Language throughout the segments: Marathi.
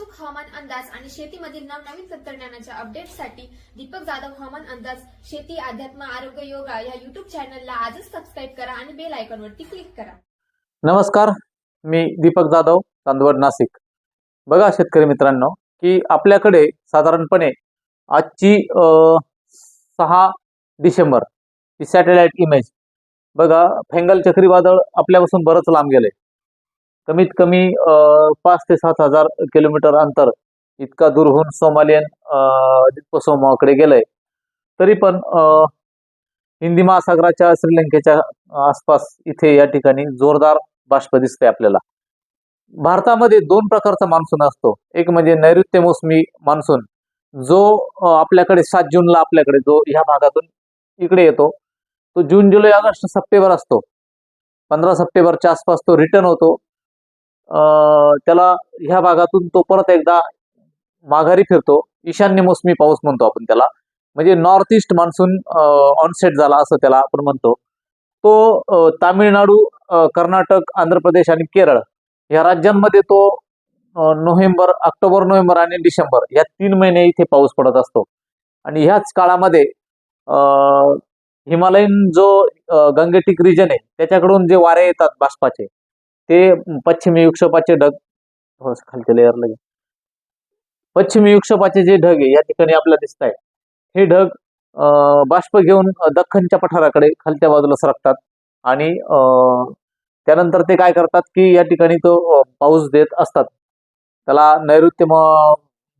अचूक हवामान अंदाज आणि शेतीमधील नवनवीन तंत्रज्ञानाच्या अपडेटसाठी दीपक जाधव हवामान अंदाज शेती अध्यात्म आरोग्य योगा या युट्यूब चॅनलला आजच सबस्क्राईब करा आणि बेल आयकॉनवरती क्लिक करा. नमस्कार मी दीपक जाधव चांदवड नाशिक. बघा शेतकरी मित्रांनो की आपल्याकडे साधारणपणे आजची सहा डिसेंबर ही सॅटेलाइट इमेज बघा फेंगल चक्रीवादळ आपल्यापासून बरंच लांब गेले कमीत कमी पाच ते सात हजार किलोमीटर अंतर इतका दूर होऊन सोमालियन समूहाकडे गेलंय. तरी पण हिंदी महासागराच्या श्रीलंकेच्या आसपास इथे या ठिकाणी जोरदार बाष्प दिसते आपल्याला. भारतामध्ये दोन प्रकारचा मान्सून असतो. एक म्हणजे नैऋत्य मोसमी मान्सून जो आपल्याकडे सात जूनला आपल्याकडे जो ह्या भागातून इकडे येतो. तो जून जुलै ऑगस्ट सप्टेंबर असतो. पंधरा सप्टेंबरच्या आसपास तो रिटर्न होतो. त्याला ह्या भागातून तो परत एकदा माघारी फिरतो. ईशान्य मोसमी पाऊस म्हणतो आपण त्याला. म्हणजे नॉर्थ ईस्ट मान्सून ऑनसेट झाला असं त्याला आपण म्हणतो. तो तामिळनाडू कर्नाटक आंध्र प्रदेश आणि केरळ या राज्यांमध्ये तो नोव्हेंबर ऑक्टोबर नोव्हेंबर आणि डिसेंबर या तीन महिने इथे पाऊस पडत असतो. आणि ह्याच काळामध्ये अ, हिमालयन जो गंगेटिक रिजन आहे त्याच्याकडून जे वारे येतात बाष्पाचे ते पश्चिमी विक्षोभाचे ढग हो खालच्या लेअरला घे. पश्चिमी विक्षोभाचे जे ढग आहे या ठिकाणी आपल्याला दिसत आहे हे ढग बाष्प घेऊन दख्खनच्या पठाराकडे खालच्या बाजूला सरकतात. आणि अ, त्यानंतर ते काय करतात की या ठिकाणी तो पाऊस देत असतात. त्याला नैऋत्य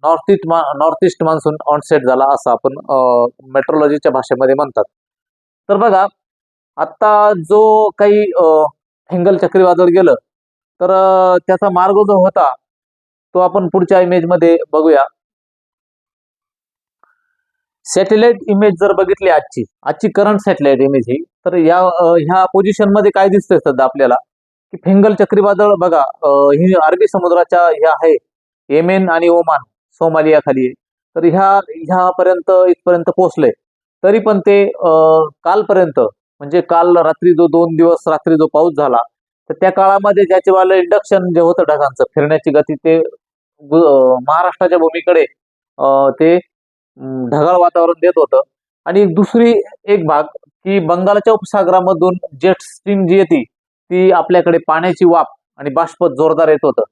north east north east monsoon onset झाला असं आपण मेट्रोलॉजीच्या भाषेमध्ये म्हणतात. तर बघा आत्ता जो काही हिंगल चक्रीवादळ गेलं तर त्याचा मार्ग जो होता तो आपण पुढच्या इमेजमध्ये बघूया. सॅटेलाइट इमेज जर बघितली आजची आजची करंट सॅटेलाइट इमेज ही तर या ह्या पोझिशनमध्ये काय दिसतंय सध्या आपल्याला? की फेंगल चक्रीवादळ बघा ही अरबी समुद्राच्या ह्या आहे येमेन आणि ओमान सोमालिया खाली आहे तर ह्या ह्यापर्यंत इथपर्यंत पोहोचलंय. तरी पण ते कालपर्यंत म्हणजे काल रात्री जो दोन दिवस रात्री जो पाऊस झाला तर त्या काळामध्ये ज्याचे वालं इंडक्शन जे होतं ढगांचं फिरण्याची गती ते महाराष्ट्राच्या भूमीकडे ते ढगाळ वातावरण देत होतं. आणि दुसरी एक भाग की बंगालच्या उपसागरामधून जेट स्ट्रीम जी येते ती आपल्याकडे पाण्याची वाफ आणि बाष्प जोरदार येत होतं.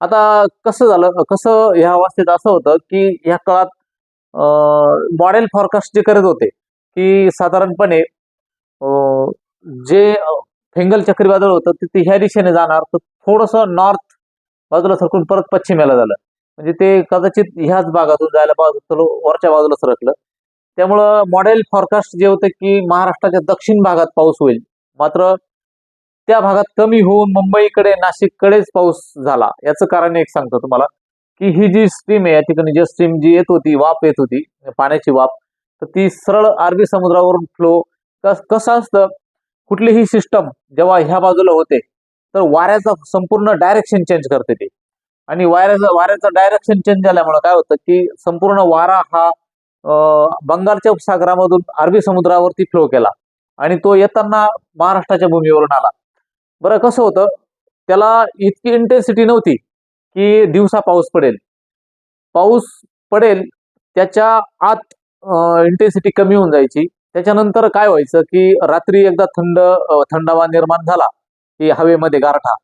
आता कसं झालं कसं ह्या अवस्थेत असं होतं की ह्या काळात मॉडेल फॉरकास्ट जे करत होते की साधारणपणे जे फेंगल चक्रीवादळ होतं ते ते ह्या दिशेने जाणार. तर थोडंसं नॉर्थ बाजूला सरकून परत पश्चिमेला झालं. म्हणजे ते कदाचित ह्याच भागातून जायला पाहिजे वरच्या बाजूला सरकलं. त्यामुळं मॉडेल फॉरकास्ट जे होतं की महाराष्ट्राच्या दक्षिण भागात पाऊस होईल. मात्र त्या भागात कमी होऊन मुंबईकडे नाशिककडेच पाऊस झाला. याचं कारण एक सांगतो तुम्हाला की ही जी स्ट्रीम आहे या ठिकाणी जी स्ट्रीम जी येत होती वाफ येत होती पाण्याची वाफ तर ती सरळ अरबी समुद्रावरून फ्लो कसं असतं? कुठलीही सिस्टम जेव्हा ह्या बाजूला होते तर वाऱ्याचा संपूर्ण डायरेक्शन चेंज करते ते. आणि वाऱ्याचा वाऱ्याचं डायरेक्शन चेंज झाल्यामुळे काय होतं की संपूर्ण वारा हा बंगालच्या उपसागरामधून अरबी समुद्रावरती फ्लो केला. आणि तो येताना महाराष्ट्राच्या भूमीवरून आला. बरं कसं होतं? त्याला इतकी इंटेन्सिटी नव्हती की दिवसा पाऊस पडेल. पाऊस पडेल त्याच्या आत इंटेन्सिटी कमी होऊन जायची. त्याच्यानंतर काय व्हायचं की रात्री एकदा थंड थंडावा निर्माण झाला की हवेमध्ये गारठा.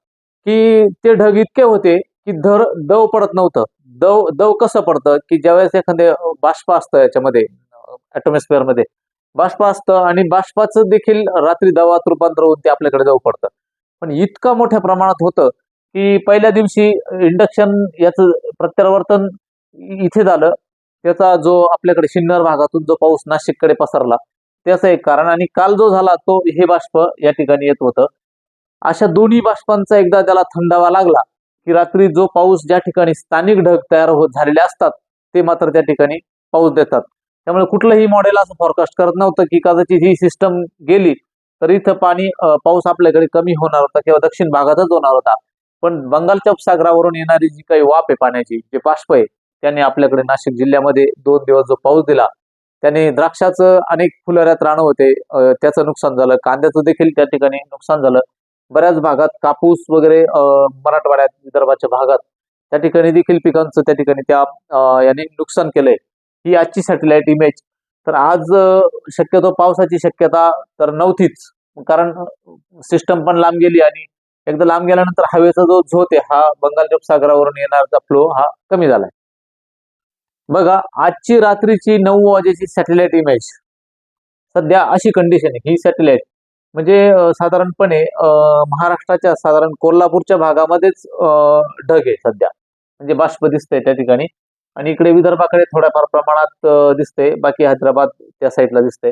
की ते ढग इतके होते की धर दव पडत नव्हतं. दव दव कसं पडतं की ज्यावेळेस एखादे बाष्प असतं याच्यामध्ये ऍटॉमॉस्फिअरमध्ये. बाष्प असतं आणि बाष्पाचं देखील रात्री दवात रूपांतर होऊन ते आपल्याकडे जाऊ पडतं. पण इतका मोठ्या प्रमाणात होतं की पहिल्या दिवशी इंडक्शन याचं प्रत्यावर्तन इथे झालं. त्याचा जो आपल्याकडे शिन्नर भागातून जो पाऊस नाशिककडे पसरला त्याचं एक कारण. आणि काल जो झाला तो हे बाष्प या ठिकाणी येत होतं. अशा दोन्ही बाष्पांचा एकदा त्याला थंडावा लागला की रात्री जो पाऊस ज्या ठिकाणी स्थानिक ढग तयार होत झालेले असतात ते मात्र त्या ठिकाणी पाऊस देतात. त्यामुळे कुठलंही मॉडेल असं फॉरकास्ट करत नव्हतं की कदाचित ही सिस्टम गेली तर इथं पाणी पाऊस आपल्याकडे कमी होणार होता किंवा दक्षिण भागातच होणार होता. पण बंगालच्या उपसागरावरून येणारी जी काही वाफ आहे पाण्याची जे बाष्प आहे त्याने आपल्याकडे नाशिक जिल्ह्यामध्ये दोन दिवस जो पाऊस दिला त्याने द्राक्षाचं अनेक फुलऱ्यात राण होते. त्याचं नुकसान झालं. कांद्याचं देखील त्या ठिकाणी नुकसान झालं. बऱ्याच भागात कापूस वगैरे मराठवाड्यात विदर्भाच्या भागात त्या ठिकाणी देखील पिकांचं त्या ठिकाणी त्या यांनी याने नुकसान केलंय. ही आजची सॅटेलाइट इमेज. तर आज शक्यतो पावसाची शक्यता तर नव्हतीच. कारण सिस्टम पण लांब गेली आणि एकदा लांब गेल्यानंतर हवेचा जो झोत आहे हा बंगालच्या उपसागरावरून येणारा फ्लो हा कमी झालाय. बघा आजची रात्रीची नऊ वाजेची सॅटेलाइट इमेज. सध्या अशी कंडिशन आहे ही सॅटेलाइट म्हणजे साधारणपणे महाराष्ट्राच्या साधारण कोल्हापूरच्या भागामध्येच ढग आहे सध्या. म्हणजे बाष्प दिसतंय त्या ठिकाणी. आणि इकडे विदर्भाकडे थोड्याफार प्रमाणात दिसते दिसतंय. बाकी हैदराबाद त्या साईडला दिसते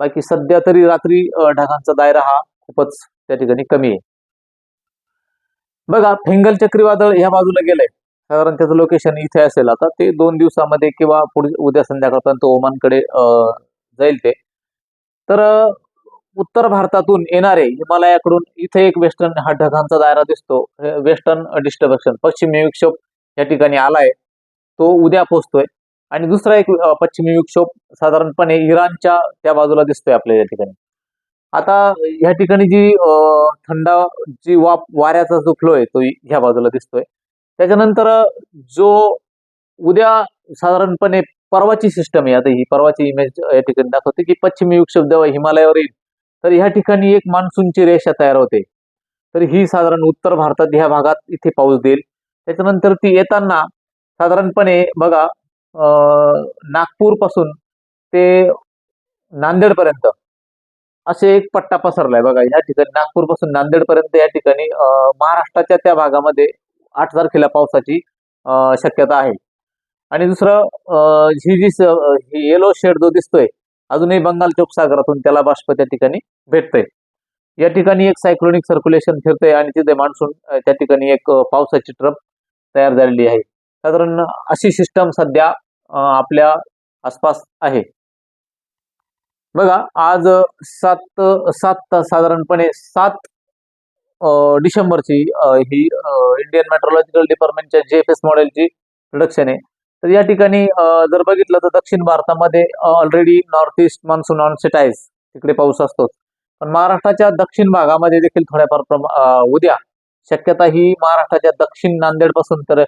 बाकी सध्या तरी रात्री ढगांचा दायरा हा खूपच त्या ठिकाणी कमी आहे. बघा फेंगल चक्रीवादळ ह्या बाजूला गेलंय. साधारण त्याचं लोकेशन इथे असेल आता. ते दोन दिवसामध्ये किंवा पुढे उद्या संध्याकाळपर्यंत ओमानकडे अं, जाईल ते. तर उत्तर भारतातून येणारे हिमालयाकडून इथे एक वेस्टर्न हा ढगांचा दायरा दिसतो. वेस्टर्न डिस्टर्बक्शन पश्चिमी विक्षोभ या ठिकाणी आलाय. तो उद्या पोचतोय. आणि दुसरा एक पश्चिमी विक्षोभ साधारणपणे इराणच्या त्या बाजूला दिसतोय आपल्या या ठिकाणी. आता ह्या ठिकाणी जी थंडा थंड जी वा वाऱ्याचा जो फ्लो आहे तो ह्या बाजूला दिसतोय. त्याच्यानंतर जो उद्या साधारणपणे परवाची सिस्टम आहे आता ही परवाची इमेज या ठिकाणी दाखवते की पश्चिमी विक्षोभ जेव्हा हिमालयावर येईल तर ह्या ठिकाणी एक मान्सूनची रेषा तयार होते. तर ही साधारण उत्तर भारतात ह्या भागात इथे पाऊस देईल. त्याच्यानंतर ती येताना साधारणपणे बघा नागपूरपासून ते नांदेड पर्यंत असे एक पट्टा पसरलाय. बघा या ठिकाणी नागपूरपासून नांदेड पर्यंत या ठिकाणी महाराष्ट्राच्या त्या भागामध्ये आठ तारखेला पावसाची अं, शक्यता आहे. आणि दुसरं ही जी येलो शेड जो दिसतोय अजूनही बंगालच्या उपसागरातून त्याला बाष्प त्या ठिकाणी भेटतंय. या ठिकाणी एक सायक्लोनिक सर्क्युलेशन फिरतंय आणि तिथे मान्सून त्या ठिकाणी एक पावसाची ट्रप तयार झालेली आहे. साधारण अशी सिस्टम सध्या आपल्या आसपास आहे. बघा आज सात सात साधारणपणे सात डिसेंबरची ही इंडियन मेट्रोलॉजिकल डिपार्टमेंटच्या जे एफ एस मॉडेलची प्रोडक्शन आहे तर या ठिकाणी जर बघितलं तर दक्षिण भारतामध्ये already north east monsoon onset आहे तिकडे पाऊस असतोच. पण महाराष्ट्राच्या दक्षिण भागामध्ये देखील थोड्याफार प्रमा- उद्या शक्यता ही महाराष्ट्राच्या दक्षिण नांदेडपासून तर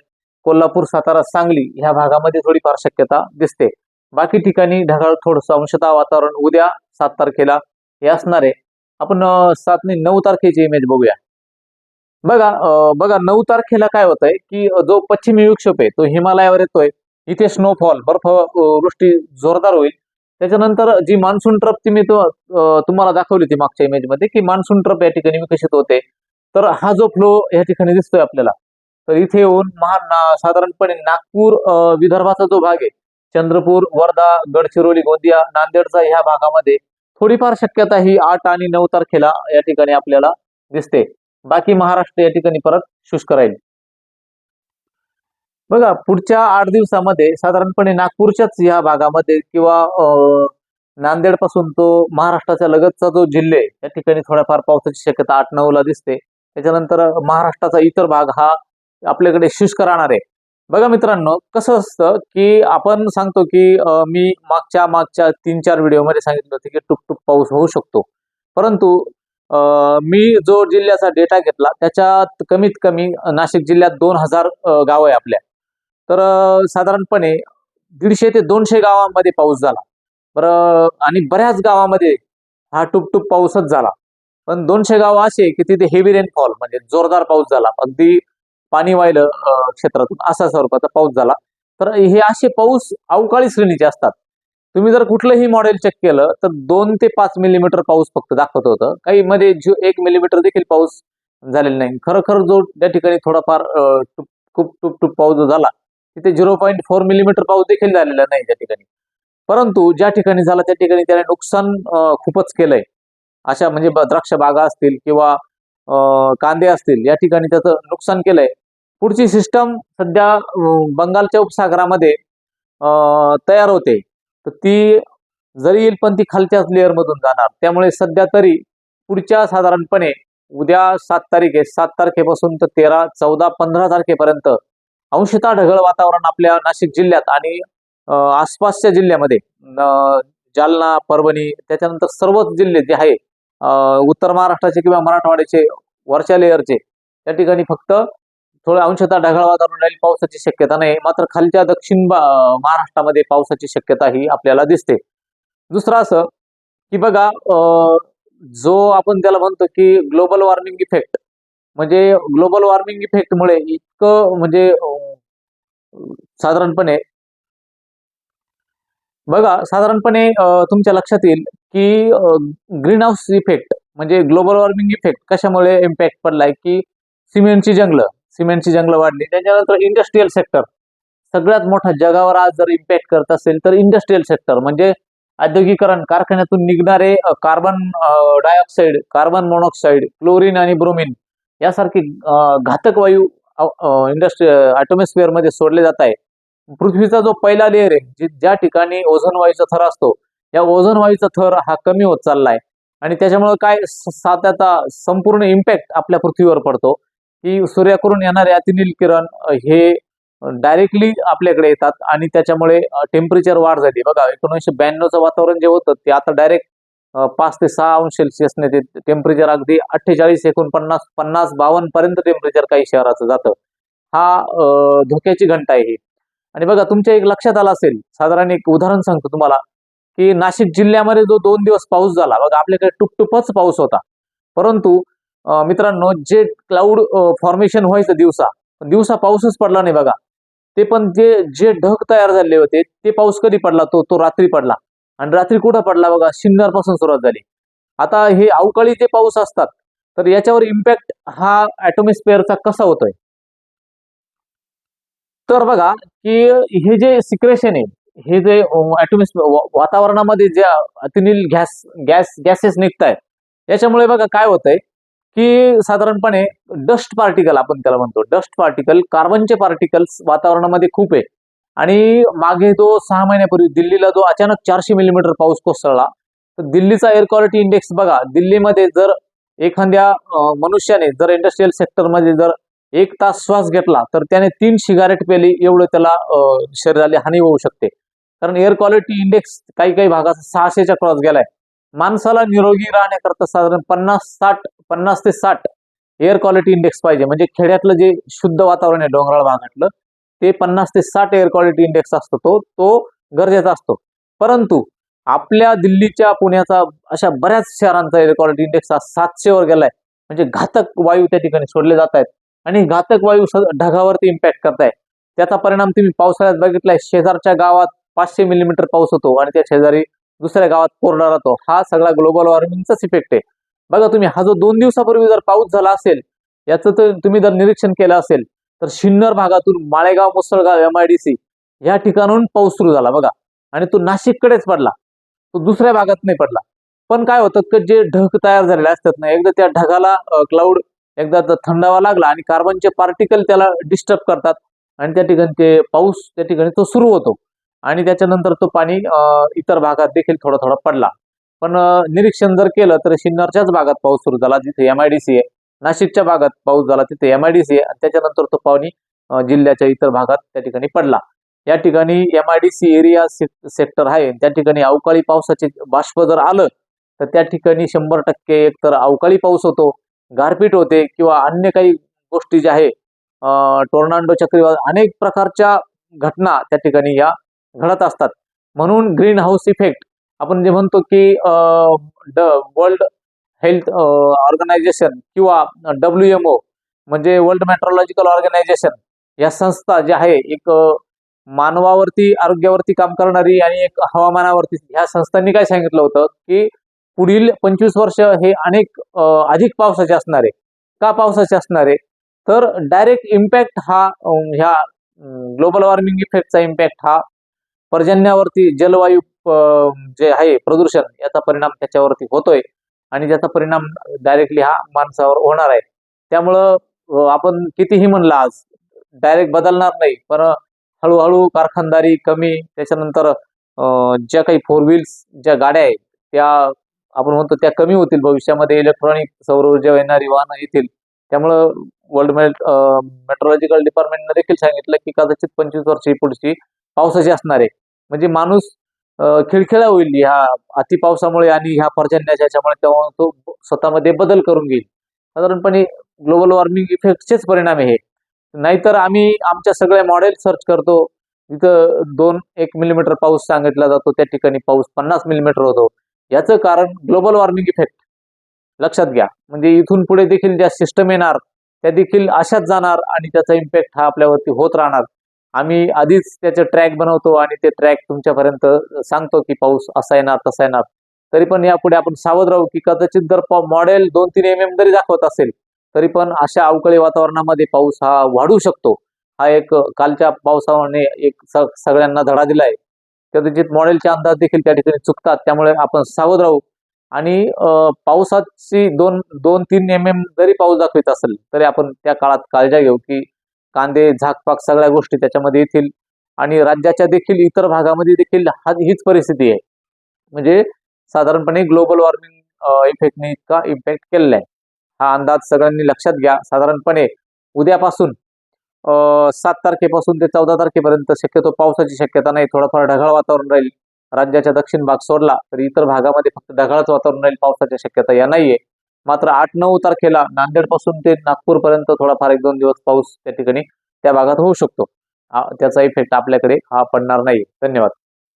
कोल्हापूर सातारा सांगली ह्या भागामध्ये थोडीफार शक्यता दिसते. बाकी ठिकाणी ढगाळ थोडंसं अंशतः वातावरण उद्या सात तारखेला हे असणार आहे. आपण सात नाही नऊ तारखेची इमेज बघूया. बघा बघा नऊ तारखेला काय होतंय की जो पश्चिमी विक्षोभ आहे तो हिमालयावर येतोय. इथे स्नोफॉल बर्फ वृष्टी जोरदार होईल. त्याच्यानंतर जी मान्सून ट्रप ती मी तुम्हाला दाखवली होती मागच्या इमेजमध्ये की मान्सून ट्रप या ठिकाणी विकसित होते. तर हा जो फ्लो या ठिकाणी दिसतोय आपल्याला तर इथे येऊन महा साधारणपणे नागपूर विदर्भाचा जो भाग आहे चंद्रपूर वर्धा गडचिरोली गोंदिया नांदेडचा ह्या भागामध्ये थोडीफार शक्यता ही आठ आणि नऊ तारखेला या ठिकाणी आपल्याला दिसते. बाकी महाराष्ट्र या ठिकाणी परत शुष्क राहील. बघा पुढच्या आठ दिवसामध्ये साधारणपणे नागपूरच्याच या भागामध्ये किंवा नांदेडपासून तो महाराष्ट्राच्या लगतचा जो जिल्हे आहे, ठिकाणी थोड्याफार पावसाची शक्यता आठ नऊ ला दिसते. त्याच्यानंतर महाराष्ट्राचा इतर भाग हा आपल्याकडे शुष्क राहणार आहे. बघा मित्रांनो कसं असतं की आपण सांगतो की मी मागच्या मागच्या तीन चार व्हिडिओमध्ये सांगितलं होतं की टुकटुक पाऊस होऊ शकतो. परंतु मी जो जिल्ह्याचा डेटा घेतला त्याच्यात कमीत कमी नाशिक जिल्ह्यात दोन हजार गाव आहे आपल्या. तर साधारणपणे दीडशे ते दोनशे गावांमध्ये पाऊस झाला. बरं आणि बऱ्याच गावामध्ये हा टुपटुप पाऊसच झाला. पण दोनशे गाव असे की तिथे हेवी रेनफॉल म्हणजे जोरदार पाऊस झाला. अगदी पाणी वाहिलं क्षेत्रातून असा स्वरूपाचा पाऊस झाला. तर हे असे पाऊस अवकाळी श्रेणीचे असतात. तुम्ही जर कुठलंही मॉडेल चेक केलं तर दोन ते पाच मिलीमीटर पाऊस फक्त दाखवत होतं. काही मध्ये जो एक मिलीमीटर देखील पाऊस झालेला नाही. खरोखर जो त्या ठिकाणी थोडाफार खूप टूप टूप पाऊस जो झाला तिथे झिरो पॉईंट फोर मिलीमीटर पाऊस देखील झालेला नाही त्या ठिकाणी. परंतु ज्या ठिकाणी झाला त्या ठिकाणी त्याने नुकसान खूपच केलंय. अशा म्हणजे द्राक्ष बागा असतील किंवा कांदे असतील या ठिकाणी त्याचं नुकसान केलंय. पुढची सिस्टम सध्या बंगालच्या उपसागरामध्ये तयार होते. तर ती जरी येईल पण ती खालच्याच लेअर मधून जाणार. त्यामुळे सध्या तरी पुढच्या साधारणपणे उद्या सात तारीख आहे. सात तारखेपासून तर तेरा चौदा पंधरा तारखेपर्यंत अंशतः ढगळ वातावरण आपल्या नाशिक जिल्ह्यात आणि आसपासच्या जिल्ह्यामध्ये जालना परभणी त्याच्यानंतर सर्वच जिल्हे जे आहे उत्तर महाराष्ट्राचे किंवा मराठवाड्याचे वरच्या लेअरचे त्या ठिकाणी फक्त थोडं अंशतः ढगाळ वातावरण राहील पावसाची शक्यता नाही. मात्र खालच्या दक्षिण महाराष्ट्रामध्ये पावसाची शक्यता ही आपल्याला दिसते. दुसरं असं की बघा जो आपण त्याला म्हणतो की ग्लोबल वॉर्मिंग इफेक्ट म्हणजे ग्लोबल वॉर्मिंग इफेक्टमुळे इतकं म्हणजे साधारणपणे बघा साधारणपणे तुमच्या लक्षात येईल की ग्रीन हाऊस इफेक्ट म्हणजे ग्लोबल वॉर्मिंग इफेक्ट कशामुळे इम्पॅक्ट पडलाय? की सिमेंटची जंगलं सिमेंटची जंगलं वाढली. त्याच्यानंतर इंडस्ट्रीयल सेक्टर सगळ्यात मोठा जगावर आज जर इम्पॅक्ट करत असेल तर इंडस्ट्रीयल सेक्टर म्हणजे औद्योगिकरण कारखान्यातून निघणारे carbon dioxide carbon monoxide chlorine आणि ब्रोमिन यासारखे घातक वायू इंडस्ट्री ॲटोमॉस्फिअरमध्ये सोडले जात आहे. पृथ्वीचा जो पहिला लेअर आहे ज्या ठिकाणी ओझोन वायूचा थर असतो या ओझोन वायूचा थर हा कमी होत चाललाय. आणि त्याच्यामुळे काय सात्याचा संपूर्ण इम्पॅक्ट आपल्या पृथ्वीवर पडतो. की सूर्याकडून येणारे अतिनील किरण हे डायरेक्टली आपल्याकडे येतात. आणि त्याच्यामुळे टेम्परेचर वाढ झाली. बघा एकोणीसशे ब्याण्णवचं वातावरण जे होतं ते आता डायरेक्ट पाच ते सहा अंश सेल्सिअसने ते टेम्परेचर अगदी अठ्ठेचाळीस एकोणपन्नास पन्नास बावन्न पर्यंत टेम्परेचर काही शहराचं जातं. हा धोक्याची घंटा आहे ही. आणि बघा तुमच्या एक लक्षात आलं असेल. साधारण एक उदाहरण सांगतो तुम्हाला. की नाशिक जिल्ह्यामध्ये जो दोन दिवस पाऊस झाला बघा आपल्याकडे टुपटुपच पाऊस होता. परंतु मित्रांनो जे क्लाउड फॉर्मेशन व्हायचं दिवसा दिवसा पाऊसच पडला नाही बघा. ते पण जे जे ढग तयार झाले होते ते पाऊस कधी पडला? तो तो रात्री पडला. आणि रात्री कुठं पडला बघा? शिन्नरपासून सुरुवात झाली. आता हे अवकाळी जे पाऊस असतात तर याच्यावर इम्पॅक्ट हा ॲटोमॉस्फिअरचा कसा होतोय? तर बघा की हे जे सिक्रेशन आहे हे जे ॲटोमॉस्फिअर वातावरणामध्ये जे अतिनील गॅस गॅस गॅसेस निघत आहेत याच्यामुळे बघा काय होतंय की साधारणपणे डस्ट पार्टिकल आपण त्याला म्हणतो. डस्ट पार्टिकल कार्बनचे पार्टिकल्स वातावरणामध्ये खूप आहे आणि मागे तो सहा महिन्यापूर्वी दिल्लीला जो अचानक चारशे मिलीमीटर पाऊस कोसळला तर दिल्लीचा एअर क्वालिटी इंडेक्स बघा दिल्लीमध्ये जर एखाद्या मनुष्याने जर इंडस्ट्रीयल सेक्टरमध्ये जर एक तास श्वास घेतला तर त्याने तीन सिगारेट पेली एवढं त्याला शरीराला हानी होऊ शकते. कारण एअर क्वालिटी इंडेक्स काही काही भागात सहाशेच्या क्रॉस गेलाय. माणसाला निरोगी राहण्याकरता साधारण पन्नास साठ पन्नास ते साठ एअर क्वालिटी इंडेक्स पाहिजे. म्हणजे खेड्यातलं जे शुद्ध वातावरण आहे डोंगराळ भागातलं ते पन्नास ते साठ एअर क्वालिटी इंडेक्स असतो. तो तो गरजेचा असतो. परंतु आपल्या दिल्लीच्या पुण्याचा अशा बऱ्याच शहरांचा एअर क्वालिटी इंडेक्स हा सातशेवर गेलाय. म्हणजे घातक वायू त्या ठिकाणी सोडले जात आहेत आणि घातक वायू स- ढगावरती इम्पॅक्ट करताय त्याचा परिणाम तुम्ही पावसाळ्यात बघितलाय. शेजारच्या गावात पाचशे मिलीमीटर पाऊस होतो आणि त्या शेजारी दुसऱ्या गावात कोरडा राहतो. हा सगळा ग्लोबल वॉर्मिंगचाच इफेक्ट आहे. बघा तुम्ही हा जो दोन दिवसापूर्वी जर पाऊस झाला असेल याचं तर तुम्ही जर निरीक्षण केलं असेल तर शिन्नर भागातून Malegaon Musalgaon M I D C या ठिकाणून पाऊस सुरू झाला बघा. आणि तो नाशिककडेच पडला. तो दुसऱ्या भागात नाही पडला. पण काय होतं की जे ढग तयार झालेले असतात ना एकदा त्या ढगाला क्लाउड एकदा तर थंडावा लागला आणि कार्बनचे पार्टिकल त्याला डिस्टर्ब करतात. आणि त्या ठिकाणी ते पाऊस त्या ठिकाणी तो सुरू होतो. आणि त्याच्यानंतर तो पाणी इतर भागात देखील थोडा थोडा पडला. पण निरीक्षण जर केलं तर सिन्नरच्याच भागात पाऊस सुरू झाला जिथे एम आय डी सी आहे. नाशिकच्या भागात पाऊस झाला तिथे एम आय डी सी आहे. आणि त्याच्यानंतर तो पाणी जिल्ह्याच्या इतर भागात त्या ठिकाणी पडला. या ठिकाणी M I D C area sector आहे. त्या ठिकाणी अवकाळी पावसाचे बाष्प जर आलं तर त्या ठिकाणी शंभर टक्के एकतर अवकाळी पाऊस होतो गारपीट होते किंवा अन्य काही गोष्टी ज्या आहे टोर्नांडो चक्रीवादळ अनेक प्रकारच्या घटना त्या ठिकाणी या घडत असतात. म्हणून ग्रीन हाऊस इफेक्ट आपण जे म्हणतो की वर्ल्ड हेल्थ ऑर्गनायझेशन किंवा डब्ल्यू एम ओ म्हणजे वर्ल्ड मेट्रोलॉजिकल ऑर्गनायझेशन या संस्था ज्या आहे एक मानवावरती आरोग्यावरती काम करणारी आणि एक हवामानावरती ह्या संस्थांनी काय सांगितलं होतं की पुढील पंचवीस वर्ष हे अनेक अधिक पावसाचे असणारे. का पावसाचे असणारे? तर डायरेक्ट इम्पॅक्ट हा ह्या ग्लोबल वॉर्मिंग इफेक्टचा इम्पॅक्ट हा पर्जन्यावरती जलवायू जे आहे प्रदूषण याचा परिणाम त्याच्यावरती होतोय. आणि ज्याचा परिणाम डायरेक्टली हा माणसावर होणार आहे. त्यामुळं आपण कितीही म्हणलं आज डायरेक्ट बदलणार नाही. पण हळूहळू कारखानदारी कमी त्याच्यानंतर ज्या काही फोर व्हील्स ज्या गाड्या आहेत त्या आपण म्हणतो त्या कमी होतील भविष्यामध्ये. इलेक्ट्रॉनिक सौर ऊर्जा येणारी वाहनं येतील. त्यामुळं वर्ल्ड मेट्रोलॉजिकल डिपार्टमेंटने देखील सांगितलं की कदाचित पंचवीस वर्ष ही पुढची पावसाची असणार आहे. म्हणजे माणूस खिळखिळा होईल ह्या अति पावसामुळे आणि ह्या पर्जन्याच्या तेव्हा तो स्वतःमध्ये बदल करून घेईल. साधारणपणे ग्लोबल वॉर्मिंग इफेक्टचेच परिणाम आहे हे. नाहीतर आम्ही आमच्या सगळ्या मॉडेल सर्च करतो. इथं दोन एक मिलीमीटर पाऊस सांगितला जातो. त्या ठिकाणी पाऊस पन्नास मिलीमीटर होतो. याचं कारण ग्लोबल वॉर्मिंग इफेक्ट. लक्षात घ्या. म्हणजे इथून पुढे देखील ज्या सिस्टम येणार त्या देखील अशाच जाणार आणि त्याचा इम्पॅक्ट हा आपल्यावरती होत राहणार. आम्ही आधीच त्याचे ट्रॅक बनवतो आणि ते ट्रॅक तुमच्यापर्यंत सांगतो की पाऊस असा येणार तसा येणार तरी पण यापुढे आपण सावध राहू की कदाचित जर मॉडेल दोन तीन एम एम जरी दाखवत असेल तरी पण अशा अवकाळी वातावरणामध्ये पाऊस हा वाढू शकतो. हा एक कालच्या पावसाने एक सगळ्यांना धडा दिलाय. कदाचित मॉडेलचे अंदाज देखील त्या ठिकाणी चुकतात त्यामुळे आपण सावध राहू. आणि पावसाची दोन दोन तीन एम एम जरी पाऊस दाखवित असेल तरी आपण त्या काळात काळजी घेऊ की कांदे झाकपाक सगळ्या गोष्टी त्याच्यामध्ये येतील. आणि राज्याच्या देखील इतर भागामध्ये देखील हा हीच परिस्थिती आहे. म्हणजे साधारणपणे ग्लोबल वॉर्मिंग इफेक्टने इतका इम्पॅक्ट केलेला आहे. हा अंदाज सगळ्यांनी लक्षात घ्या. साधारणपणे उद्यापासून सात तारखेपासून ते चौदा तारखेपर्यंत शक्यतो पावसाची शक्यता नाही. थोडंफार ढगाळ वातावरण राहील. राज्याच्या दक्षिण भाग सोडला तर इतर भागामध्ये फक्त ढगाळच वातावरण राहील. पावसाची शक्यता या नाहीये. मात्र आठ नऊ तारखेला नांदेडपासून ते नागपूर पर्यंत थोडाफार एक दोन दिवस पाऊस त्या ठिकाणी त्या भागात होऊ शकतो. आ- त्याचा इफेक्ट आपल्याकडे हा पडणार नाही. धन्यवाद.